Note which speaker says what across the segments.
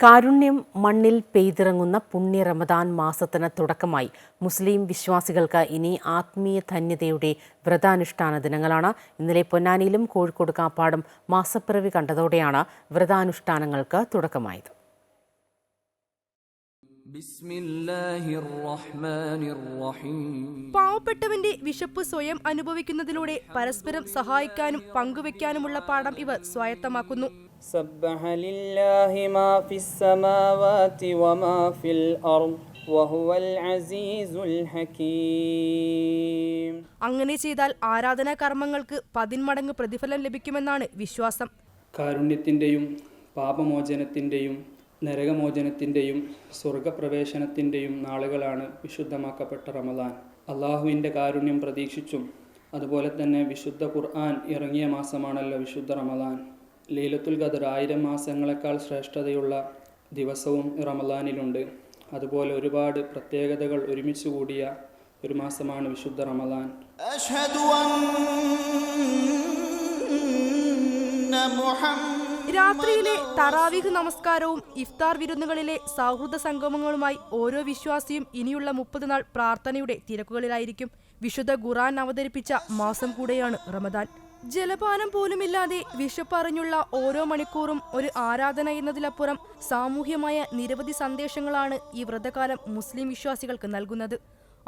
Speaker 1: കാരുണ്യം മണ്ണിൽ പെയ്തിറങ്ങുന്ന പുണ്യ റമദാൻ മാസത്തിന് തുടക്കമായി. മുസ്ലിം വിശ്വാസികൾക്ക് ഇനി ആത്മീയ ധന്യതയുടെ വ്രതാനുഷ്ഠാന ദിനങ്ങളാണ്. ഇന്നലെ പൊന്നാനിയിലും കോഴിക്കോട് കാപ്പാടും മാസപ്പിറവി കണ്ടതോടെയാണ് വ്രതാനുഷ്ഠാനങ്ങൾക്ക് തുടക്കമായത്.
Speaker 2: പാവപ്പെട്ടവന്റെ വിശപ്പ് സ്വയം അനുഭവിക്കുന്നതിലൂടെ പരസ്പരം സഹായിക്കാനും പങ്കുവെക്കാനുമുള്ള പാഠം ഇവർ സ്വായത്തമാക്കുന്നു. അങ്ങനെ ചെയ്താൽ ആരാധനാ കർമ്മങ്ങൾക്ക് പതിന്മടങ്ങ് പ്രതിഫലം ലഭിക്കുമെന്നാണ് വിശ്വാസം.
Speaker 3: കാരുണ്യത്തിന്റെയും പാപമോചനത്തിന്റെയും നരകമോചനത്തിന്റെയും സ്വർഗപ്രവേശനത്തിന്റെയും നാളുകളാണ് വിശുദ്ധമാക്കപ്പെട്ട റമദാൻ. അള്ളാഹുവിന്റെ കാരുണ്യം പ്രതീക്ഷിച്ചും അതുപോലെ തന്നെ വിശുദ്ധ ഖുർആൻ ഇറങ്ങിയ മാസമാണല്ലോ വിശുദ്ധ റമദാൻ. ലീലത്തുൽ ഖദർ ആയിരം മാസങ്ങളെക്കാൾ ശ്രേഷ്ഠതയുള്ള ദിവസവും റമദാനിലുണ്ട്. അതുപോലെ ഒരുപാട് പ്രത്യേകതകൾ ഒരുമിച്ച് കൂടിയ ഒരു മാസമാണ് വിശുദ്ധ റമദാൻ.
Speaker 4: മുഹമ്മദ്
Speaker 2: രാത്രിയിലെ തറാവിഹ് നമസ്കാരവും ഇഫ്താർ വിരുന്നുകളിലെ സൗഹൃദ സംഗമങ്ങളുമായി ഓരോ വിശ്വാസിയും ഇനിയുള്ള മുപ്പത് നാൾ പ്രാർത്ഥനയുടെ തിരക്കുകളിലായിരിക്കും. വിശുദ്ധ ഖുറാൻ അവതരിപ്പിച്ച മാസം കൂടെയാണ് റമദാൻ. ജലപാനം പോലുമില്ലാതെ വിശപ്പറിഞ്ഞുള്ള ഓരോ മണിക്കൂറും ഒരു ആരാധന എന്നതിലപ്പുറം സാമൂഹ്യമായ നിരവധി സന്ദേശങ്ങളാണ് ഈ വ്രതകാലം മുസ്ലിം വിശ്വാസികൾക്ക് നൽകുന്നത്.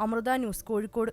Speaker 2: അമൃത ന്യൂസ് കോഴിക്കോട്.